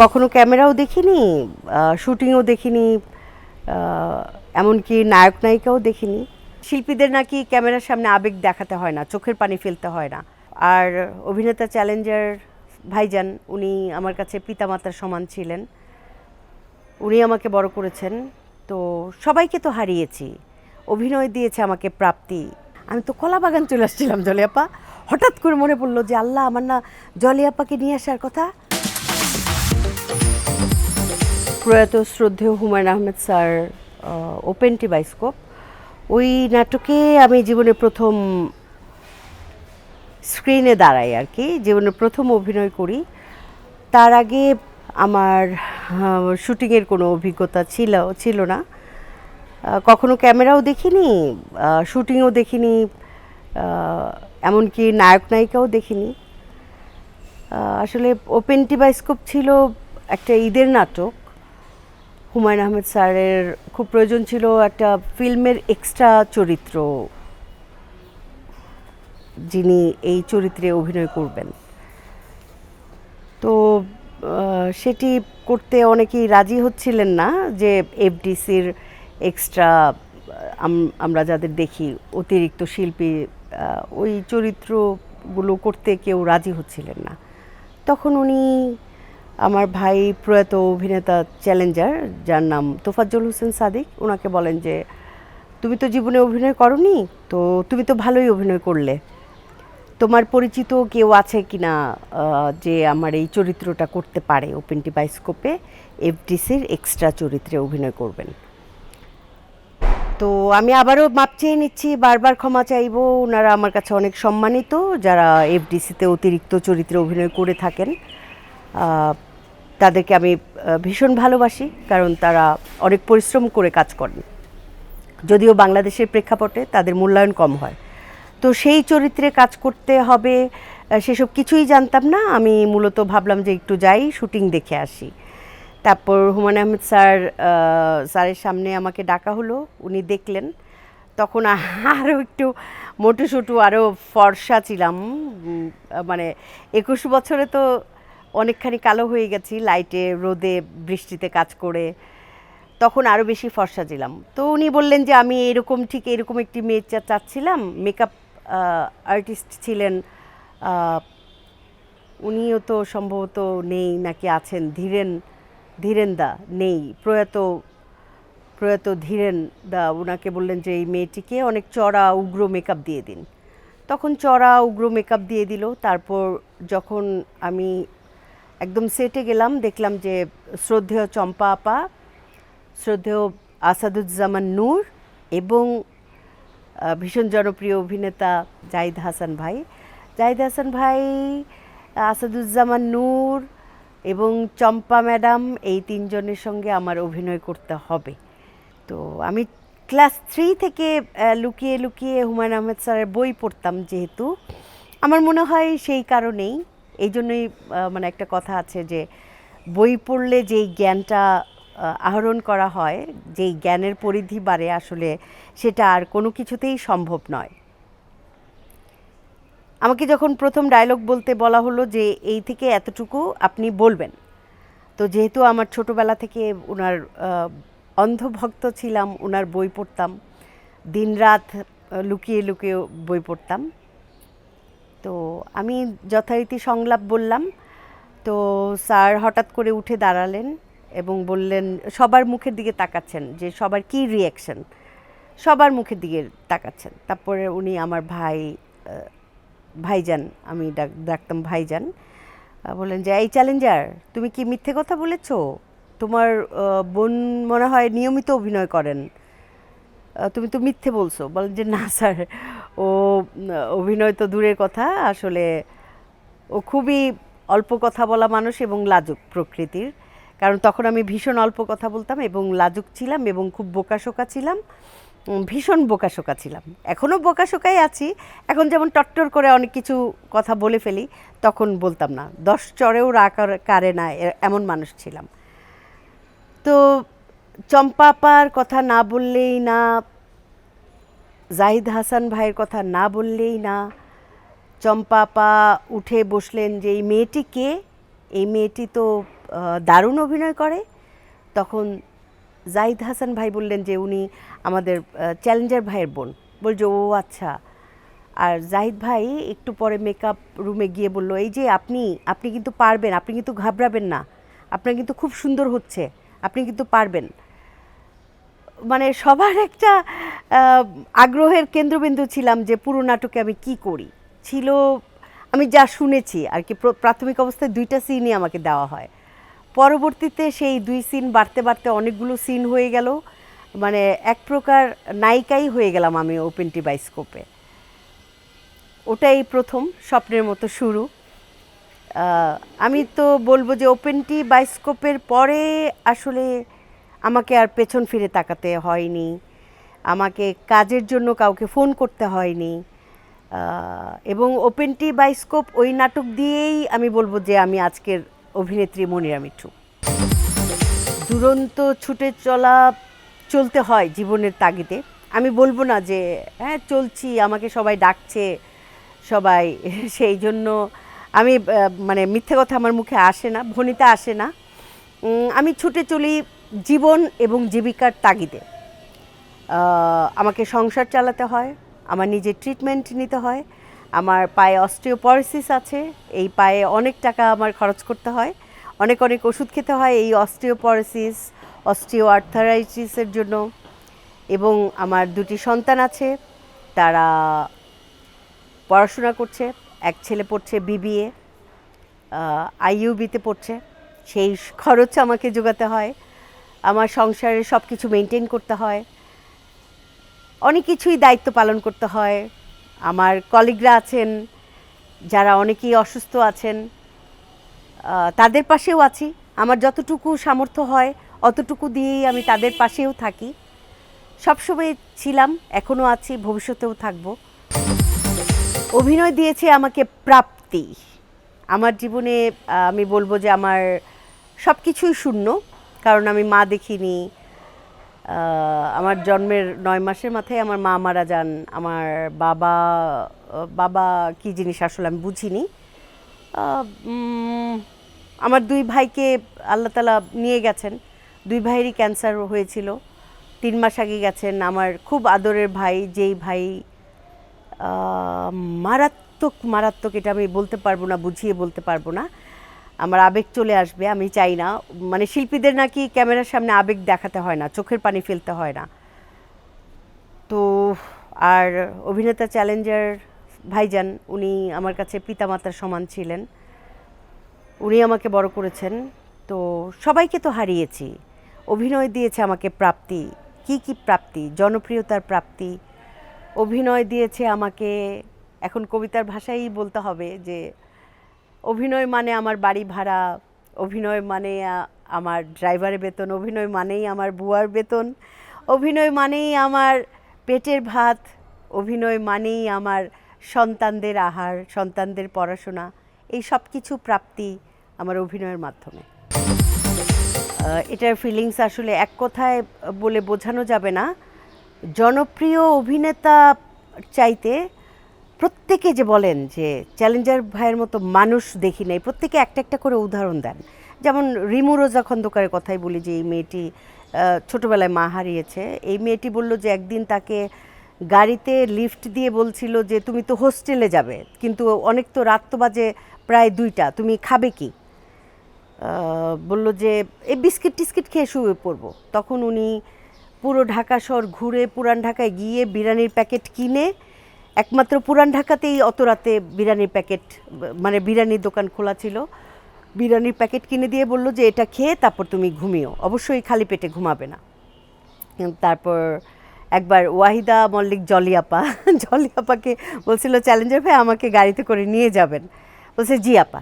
কখনো ক্যামেরাও দেখিনি শুটিংও দেখিনি এমনকি নায়ক নায়িকাও দেখিনি। শিল্পীদের নাকি ক্যামেরার সামনে আবেগ দেখাতে হয় না, চোখের পানি ফেলতে হয় না। আর অভিনেতা চ্যালেঞ্জার ভাইজান, উনি আমার কাছে পিতামাতার সমান ছিলেন। উনি আমাকে বড় করেছেন, তো সবাইকে তো হারিয়েছি। অভিনয় দিয়েছে আমাকে প্রাপ্তি। আমি তো কলা বাগান চলে আসছিলাম জলিয়াপা। হঠাৎ করে মনে পড়ল যে আল্লাহ, আমার না জলিয়াপাকে নিয়ে আসার কথা প্রয়াত শ্রদ্ধেয় Humayun Ahmed sir open T bioscope. ওই নাটকে আমি জীবনে প্রথম স্ক্রিনে দাঁড়াই আর কি জীবনে প্রথম অভিনয় করি। তার আগে আমার শুটিংয়ের কোনো অভিজ্ঞতা ছিল ছিল না। কখনো ক্যামেরাও দেখিনি শুটিংও দেখিনি এমনকি নায়ক নায়িকাও দেখিনি। আসলে ওপেন টি বাইস্কোপ ছিল একটা ঈদের নাটক হুমায়ুন আহমেদ স্যারের খুব প্রয়োজন ছিল একটা ফিল্মের এক্সট্রা চরিত্র। যিনি এই চরিত্রে অভিনয় করবেন। তো সেটি করতে অনেকেই রাজি হচ্ছিলেন না যে এফডিসির এক্সট্রা আমরা যাদের দেখি অতিরিক্ত শিল্পী ওই চরিত্রগুলো করতে কেউ রাজি হচ্ছিলেন না। তখন উনি আমার ভাই প্রয়াত অভিনেতা চ্যালেঞ্জার, যার নাম তোফাজ্জল হোসেন সাদিক। ওনাকে বলেন যে, তুমি তো জীবনে অভিনয় করনি, তো তুমি তো ভালোই অভিনয় করলে। তোমার পরিচিত কেউ আছে কি না যে আমার এই চরিত্রটা করতে পারে? ওপেনটি বাইস্কোপে এফডিসির এক্সট্রা চরিত্রে অভিনয় করবেন। তো আমি আবারও মাপ চেয়ে নিচ্ছি, বারবার ক্ষমা চাইব। ওনারা আমার কাছে অনেক সম্মানিত, যারা এফডিসিতে অতিরিক্ত চরিত্রে অভিনয় করে থাকেন। তাদেরকে আমি ভীষণ ভালোবাসি, কারণ তারা অনেক পরিশ্রম করে কাজ করেন। যদিও বাংলাদেশের প্রেক্ষাপটে তাদের মূল্যায়ন কম হয়। তো সেই চরিত্রে কাজ করতে হবে সেসব কিছুই জানতাম না। আমি মূলত ভাবলাম যে একটু যাই, শুটিং দেখে আসি। তারপর হুমায়ুন আহমেদ স্যার স্যারের সামনে আমাকে ডাকা হলো। উনি দেখলেন। তখন আরও একটু মোটুসুটু আরও ফর্সা ছিলাম। মানে একুশ বছরে তো অনেকখানি কালো হয়ে গেছি লাইটে রোদে, বৃষ্টিতে কাজ করে। তখন আরও বেশি ফর্সা ছিলাম। তো উনি বললেন যে, আমি এরকম, ঠিক এরকম একটি মেয়ে চা- চাচ্ছিলাম। মেকআপ আর্টিস্ট ছিলেন উনিও তো সম্ভবত নেই, নাকি আছেন, ধীরেন ধীরেন দা নেই, প্রয়াত প্রয়াত ধীরেন দা ওনাকে বললেন যে, এই মেয়েটিকে অনেক চড়া, উগ্র মেকআপ দিয়ে দিন। তখন চড়া, উগ্র মেকআপ দিয়ে দিল। তারপর যখন আমি একদম সেটে গেলাম, দেখলাম যে শ্রদ্ধেয় চম্পা আপা শ্রদ্ধেয় আসাদুজ্জামান নূর এবং ভীষণ জনপ্রিয় অভিনেতা জাহিদ হাসান ভাই। জাহিদ হাসান ভাই, আসাদুজ্জামান নূর এবং চম্পা ম্যাডাম এই তিনজনের সঙ্গে আমার অভিনয় করতে হবে। তো আমি ক্লাস থ্রি থেকে লুকিয়ে লুকিয়ে হুমায়ুন আহমেদ স্যারের বই পড়তাম যেহেতু। আমার মনে হয় সেই কারণেই এই জন্যই মানে একটা কথা আছে যে বই পড়লে যেই জ্ঞানটা আহরণ করা হয় যেই জ্ঞানের পরিধি বাড়ে আসলে সেটা আর কোনো কিছুতেই সম্ভব নয়। আমাকে যখন প্রথম ডায়লগ বলতে বলা হলো যে এই থেকে এতটুকু আপনি বলবেন তো যেহেতু আমার ছোটোবেলা থেকে ওনার অন্ধভক্ত ছিলাম ওনার বই পড়তাম দিনরাত আহ, লুকিয়ে লুকিয়ে বই পড়তাম তো আমি যথারীতি সংলাপ বললাম। তো স্যার হঠাৎ করে উঠে দাঁড়ালেন এবং বললেন, সবার মুখের দিকে তাকাচ্ছেন, যে সবার কী রিয়াকশন সবার মুখের দিকে তাকাচ্ছেন। তারপরে উনি আমার ভাই ভাইজান, আমি ডাক- ডাকতাম ভাইজান। বললেন যে, এই চ্যালেঞ্জার, তুমি কি মিথ্যে কথা বলেছ? তোমার বোন মনে হয় নিয়মিত অভিনয় করেন। তুমি তো মিথ্যে বলছো। বলেন যে, না স্যার। ও অভিনয় তো দূরের কথা। আসলে ও খুবই অল্প কথা বলা মানুষ এবং লাজুক প্রকৃতির। কারণ তখন আমি ভীষণ অল্প কথা বলতাম এবং লাজুক ছিলাম এবং খুব বোকাশোকা ছিলাম। ভীষণ বোকাশোকা ছিলাম। এখনও বোকাশোকাই আছি। এখন যেমন টট্টর করে অনেক কিছু কথা বলে ফেলি, তখন বলতাম না। দশ চড়েও রাগ আর- কারে না এমন মানুষ ছিলাম। তো চম্পাপার কথা না বললেই না জাহিদ হাসান ভাইয়ের কথা না বললেই না। চম্পাপা উঠে বসলেন যে, এই মেয়েটি কে? এই মেয়েটি তো দারুণ অভিনয় করে। তখন জাহিদ হাসান ভাই বললেন যে, উনি আমাদের চ্যালেঞ্জার ভাইয়ের বোন। বলছে, ও আচ্ছা। আর জাহিদ ভাই একটু পরে মেকআপ রুমে গিয়ে বলল, এই যে আপনি আপনি কিন্তু পারবেন, আপনি কিন্তু ঘাবড়াবেন না। আপনার কিন্তু খুব সুন্দর হচ্ছে, আপনি কিন্তু পারবেন। মানে সবার একটা আগ্রহের কেন্দ্রবিন্দু ছিলাম যে পুরো নাটকে আমি কি করি। ছিল, আমি যা শুনেছি আর কি, প্র- প্রাথমিক অবস্থায় দুইটা সিনই আমাকে দেওয়া হয়। পরবর্তীতে সেই দুই সিন বাড়তে বাড়তে অনেকগুলো সিন হয়ে গেল। মানে এক প্রকার নায়িকাই হয়ে গেলাম আমি ওপেন বাইস্কোপে ওটাই প্রথম স্বপ্নের মতো শুরু। আমি তো বলব যে ওপেন টি বাইস্কোপের পরে আসলে আমাকে আর পেছন ফিরে তাকাতে হয়নি। আমাকে কাজের জন্য কাউকে ফোন করতে হয়নি। এবং ওপেন টি বাইস্কোপ ওই নাটক দিয়েই আমি বলব যে আমি আজকের অভিনেত্রী মনিরা মিঠু। দুরন্ত ছুটে চলা, চলতে হয় জীবনের তাগিদে। আমি বলব না যে হ্যাঁ চলছি, আমাকে সবাই ডাকছে, সবাই সেই জন্য আমি মানে মিথ্যে কথা আমার মুখে আসে না, ভনিতা আসে না। আমি ছুটে চলি জীবন এবং জীবিকার তাগিদে। আমাকে সংসার চালাতে হয়, আমার নিজের ট্রিটমেন্ট নিতে হয়, আমার পায়ে অস্টিওপরোসিস আছে, এই পায়ে অনেক টাকা আমার খরচ করতে হয়, অনেক অনেক ওষুধ খেতে হয় এই অস্টিওপরোসিস অস্টিও আর্থারাইটিসের জন্য। এবং আমার দুটি সন্তান আছে, তারা পড়াশোনা করছে, এক ছেলে পড়ছে বিবিএ আইইউবিতে পড়ছে, সেই খরচ আমাকে যোগাতে হয়। আমার সংসারে সব কিছু মেনটেন করতে হয়। অনেক কিছুই দায়িত্ব পালন করতে হয়। আমার কলিগরা আছেন, যারা অনেকেই অসুস্থ আছেন তাদের পাশেও আছি। আমার যতটুকু সামর্থ্য হয়, অতটুকু দিয়েই আমি তাদের পাশেও থাকি। সবসময় ছিলাম, এখনও আছি, ভবিষ্যতেও থাকব। অভিনয় দিয়েছে আমাকে প্রাপ্তি। আমার জীবনে আমি বলব যে আমার সব কিছুই শূন্য। কারণ আমি মা দেখিনি। আমার জন্মের নয় মাসের মাথায় আমার মা মারা যান। আমার বাবা বাবা কি জিনিস আসলে আমি বুঝিনি। আমার দুই ভাইকে আল্লাহ তালা নিয়ে গেছেন। দুই ভাইয়েরই ক্যান্সার হয়েছিল। তিন মাস আগে গেছেন আমার খুব আদরের ভাই, যেই ভাই মারাত্মক মারাত্মক, এটা আমি বলতে পারব না, বুঝিয়ে বলতে পারব না। আমার আবেগ চলে আসবে, আমি চাই না। মানে শিল্পীদের নাকি ক্যামেরার সামনে আবেগ দেখাতে হয় না, চোখের পানি ফেলতে হয় না। তো, আর অভিনেতা চ্যালেঞ্জার ভাইজান, উনি আমার কাছে পিতামাতার সমান ছিলেন। উনি আমাকে বড় করেছেন। তো, সবাইকে তো হারিয়েছি। অভিনয় দিয়েছে আমাকে প্রাপ্তি। কি কি প্রাপ্তি? জনপ্রিয়তার প্রাপ্তি। অভিনয় দিয়েছে আমাকে, এখন কবিতার ভাষাই বলতে হবে যে অভিনয় মানে আমার বাড়ি ভাড়া, অভিনয় মানে আমার ড্রাইভারের বেতন, অভিনয় মানেই আমার বুয়ার বেতন, অভিনয় মানেই আমার পেটের ভাত, অভিনয় মানেই আমার সন্তানদের আহার, সন্তানদের পড়াশোনা, এই সব কিছু প্রাপ্তি আমার অভিনয়ের মাধ্যমে। এটার ফিলিংস আসলে এক কথায় বলে বোঝানো যাবে না। জনপ্রিয় অভিনেতা চাইতে প্রত্যেকে যে বলেন যে চ্যালেঞ্জার ভাইয়ের মতো মানুষ দেখি নাই, প্রত্যেকে একটা একটা করে উদাহরণ দেন। যেমন রিমু রোজা খন্দকারের কথাই বলি যে, এই মেয়েটি ছোটবেলায় মা হারিয়েছে। এই মেয়েটি বলল যে, একদিন তাকে গাড়িতে লিফট দিয়ে বলছিল যে, তুমি তো হোস্টেলে যাবে, কিন্তু অনেক তো রাত তো বাজে প্রায় দুইটা, তুমি খাবে কি? বলল যে এই বিস্কিট টিস্কিট খেয়ে শুয়ে পড়ব। তখন উনি পুরো ঢাকা শহর ঘুরে পুরান ঢাকায় গিয়ে বিরিয়ানির প্যাকেট কিনে একমাত্র পুরান ঢাকাতেই অত রাতে বিরিয়ানির প্যাকেট মানে বিরিয়ানির দোকান খোলা ছিল। বিরিয়ানির প্যাকেট কিনে দিয়ে বলল যে, এটা খেয়ে তারপর তুমি ঘুমিও। অবশ্যই খালি পেটে ঘুমাবে না। তারপর একবার ওয়াহিদা মল্লিক জলিয়াপা, জলিয়াপাকে বলছিল, চ্যালেঞ্জার ভাই, আমাকে গাড়িতে করে নিয়ে যাবেন। বলছে, জি আপা।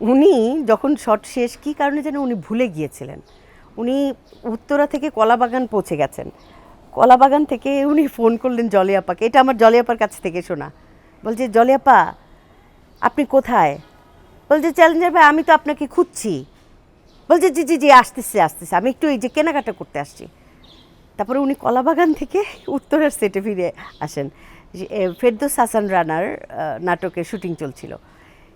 উনি যখন শট শেষ, কী কারণে যেন উনি ভুলে গিয়েছিলেন। উনি উত্তরা থেকে কলাবাগান পৌঁছে গেছেন। কলাবাগান থেকে উনি ফোন করলেন জলিয়াপাকে এটা আমার জলিয়াপার কাছ থেকে শোনা। বলছে জলিয়াপা আপনি কোথায়? বলছে চ্যালেঞ্জার ভাই আমি তো আপনাকে খুঁজছি। বলছে জি জি জি আসতেছে আসতেছে। আমি একটু এই যে কেনাকাটা করতে আসছি। তারপরে উনি কলাবাগান থেকে উত্তরের সেটে ফিরে আসেন। এ, হাসান রানার আহ, নাটকের শুটিং চলছিল।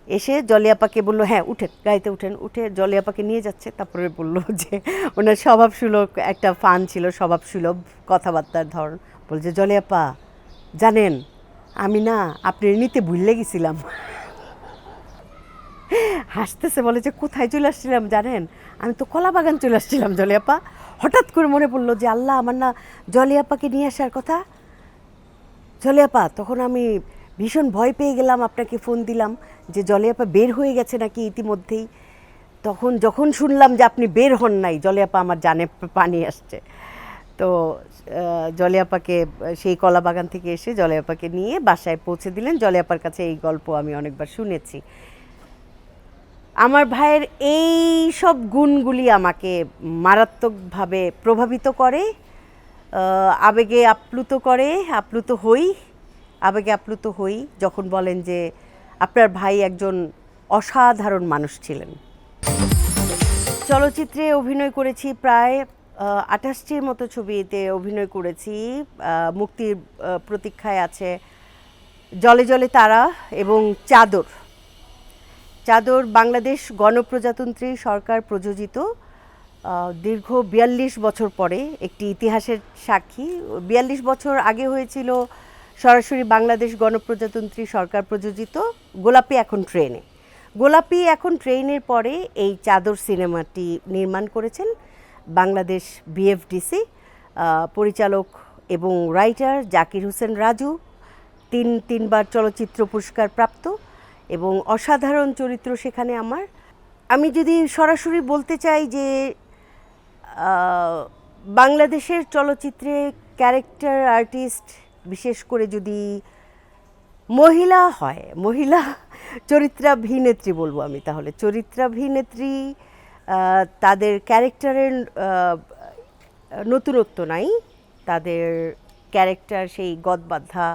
এসে জলিয়াপাকে বলল হ্যাঁ উঠেন, গাড়িতে উঠেন। উঠে জলিয়াপাকে নিয়ে যাচ্ছে। তারপরে বলল যে, ওনার স্বভাব সুলভ একটা ফান ছিল স্বভাব সুলভ কথাবার্তার ধরন। বলছে, জলিয়াপা, জানেন, আমি না আপনি নিতে ভুললে গেছিলাম। হাসতেছে, বলে যে, কোথায় চলে আসছিলাম, জানেন? আমি তো কলা বাগান চলে আসছিলাম, জলিয়াপা। হঠাৎ করে মনে পড়ল যে, আল্লাহ, আমার না জলিয়াপাকে নিয়ে আসার কথা? জলিয়াপা, তখন আমি ভীষণ ভয় পেয়ে গেলাম আপনাকে ফোন দিলাম যে জলিয়াপা বের হয়ে গেছে নাকি ইতিমধ্যেই। তখন যখন শুনলাম যে আপনি বের হন নাই জলিয়াপা আমার জানে পানি আসছে। তো জলিয়াপাকে আহ, সেই কলা বাগান থেকে এসে জলিয়াপাকে নিয়ে বাসায় পৌঁছে দিলেন। জলিয়াপার কাছে এই গল্প আমি অনেকবার শুনেছি। আমার ভাইয়ের এই সব গুণগুলি আমাকে মারাত্মকভাবে প্রভাবিত করে আবেগে আপ্লুত করে আপ্লুত হই। আবেগে আপ্লুত হই যখন বলেন যে আপনার ভাই একজন অসাধারণ মানুষ ছিলেন। চলচ্চিত্রে অভিনয় করেছি প্রায় আঠাশটির মতো ছবিতে অভিনয় করেছি। মুক্তির প্রতীক্ষায় আছে জলে জলে তারা এবং চাদর। চাদর বাংলাদেশ গণপ্রজাতন্ত্রী সরকার প্রযোজিত। দীর্ঘ বিয়াল্লিশ বছর পরে একটি ইতিহাসের সাক্ষী। বিয়াল্লিশ বছর আগে হয়েছিল সরাসরি বাংলাদেশ গণপ্রজাতন্ত্রী সরকার প্রযোজিত গোলাপি এখন ট্রেনে। গোলাপি এখন ট্রেনের পরে এই চাদর সিনেমাটি নির্মাণ করেছেন বাংলাদেশ বিএফডিসি পরিচালক এবং রাইটার জাকির হোসেন রাজু। তিন, তিনবার চলচ্চিত্র পুরস্কার প্রাপ্ত এবং অসাধারণ চরিত্র সেখানে আমার। আমি যদি সরাসরি বলতে চাই যে বাংলাদেশের চলচ্চিত্রে ক্যারেক্টার, আর্টিস্ট বিশেষ করে যদি মহিলা হয়, মহিলা চরিত্রাভিনেত্রী বলব আমি তাহলে। চরিত্রাভিনেত্রী তাদের ক্যারেক্টারের নতুনত্ব নাই। তাদের ক্যারেক্টার সেই গদবাধা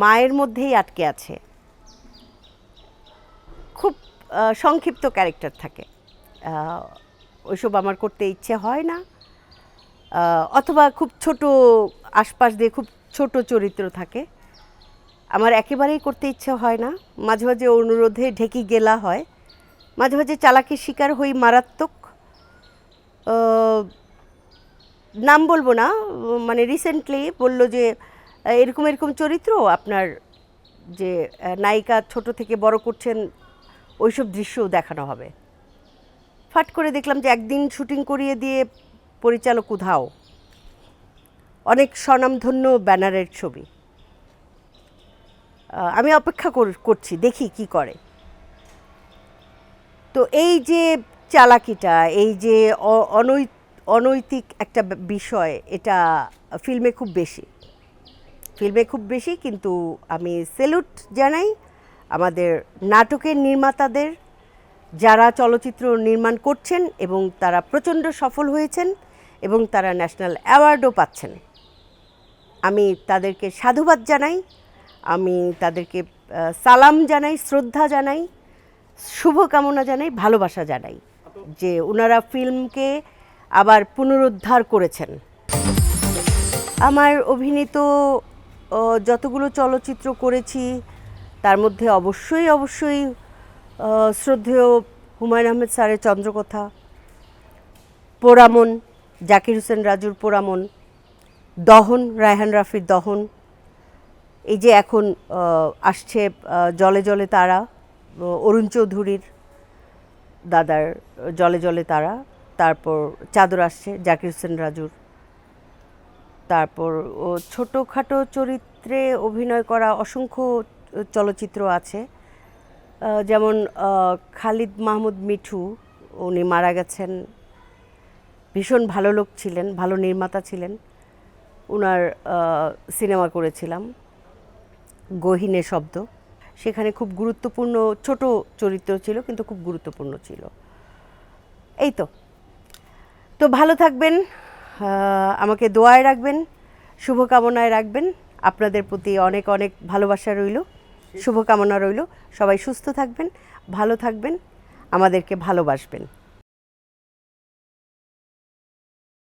মায়ের মধ্যেই আটকে আছে। খুব সংক্ষিপ্ত ক্যারেক্টার থাকে। ওইসব আমার করতে ইচ্ছে হয় না। অথবা খুব ছোট আশপাশ দিয়ে খুব ছোট চরিত্র থাকে। আমার একেবারেই করতে ইচ্ছে হয় না। মাঝে মাঝে অনুরোধে ঢেকি গেলা হয়। মাঝে মাঝে চালাকির শিকার হই মারাত্মক। নাম বলব না মানে রিসেন্টলি বলল যে, এরকম এরকম চরিত্র আপনার যে নায়িকা ছোট থেকে বড় করছেন, ওইসব দৃশ্যও দেখানো হবে। ফাট করে দেখলাম যে একদিন শুটিং করিয়ে দিয়ে পরিচালক উধাও। অনেক স্বনামধন্য ব্যানারের ছবি। আমি অপেক্ষা কর- করছি, দেখি কি করে। তো এই যে চালাকিটা, এই যে অনৈ- অনৈতিক একটা বিষয়, এটা ফিল্মে খুব বেশি। ফিল্মে খুব বেশি, কিন্তু আমি সেলুট জানাই আমাদের নাটকের নির্মাতাদের, যারা চলচ্চিত্র নির্মাণ করছেন এবং তারা প্রচণ্ড সফল হয়েছেন। এবং তারা ন্যাশনাল অ্যাওয়ার্ডও পাচ্ছেন। আমি তাদেরকে সাধুবাদ জানাই, আমি তাদেরকে সালাম জানাই, শ্রদ্ধা জানাই, শুভকামনা জানাই, ভালোবাসা জানাই যে ওনারা ফিল্মকে আবার পুনরুদ্ধার করেছেন। আমার অভিনীত যতগুলো চলচ্চিত্র করেছি, তার মধ্যে অবশ্যই অবশ্যই শ্রদ্ধেয় হুমায়ুন আহমেদ স্যারের চন্দ্রকথা, পোড়ামন জাকির হোসেন রাজুর পোড়ামন, দহন, রায়হান রাফির দহন, এই যে এখন আসছে জলে জলে তারা অরুণ চৌধুরীর দাদার জলে জলে তারা, তারপর চাদর আসছে জাকির হোসেন রাজুর, তারপর, ও, ছোটোখাটো চরিত্রে অভিনয় করা অসংখ্য চলচ্চিত্র আছে যেমন খালিদ মাহমুদ মিঠু, উনি মারা গেছেন ভীষণ ভালো লোক ছিলেন, ভালো নির্মাতা ছিলেন। ওনার সিনেমা করেছিলাম, গহিনে শব্দ। সেখানে খুব গুরুত্বপূর্ণ, ছোট চরিত্র ছিল, কিন্তু খুব গুরুত্বপূর্ণ ছিল। এই তো। তো ভালো থাকবেন আমাকে দোয়ায় রাখবেন, শুভকামনায় রাখবেন। আপনাদের প্রতি অনেক অনেক ভালোবাসা রইল, শুভকামনা রইল। সবাই সুস্থ থাকবেন, ভালো থাকবেন, আমাদেরকে ভালোবাসবেন।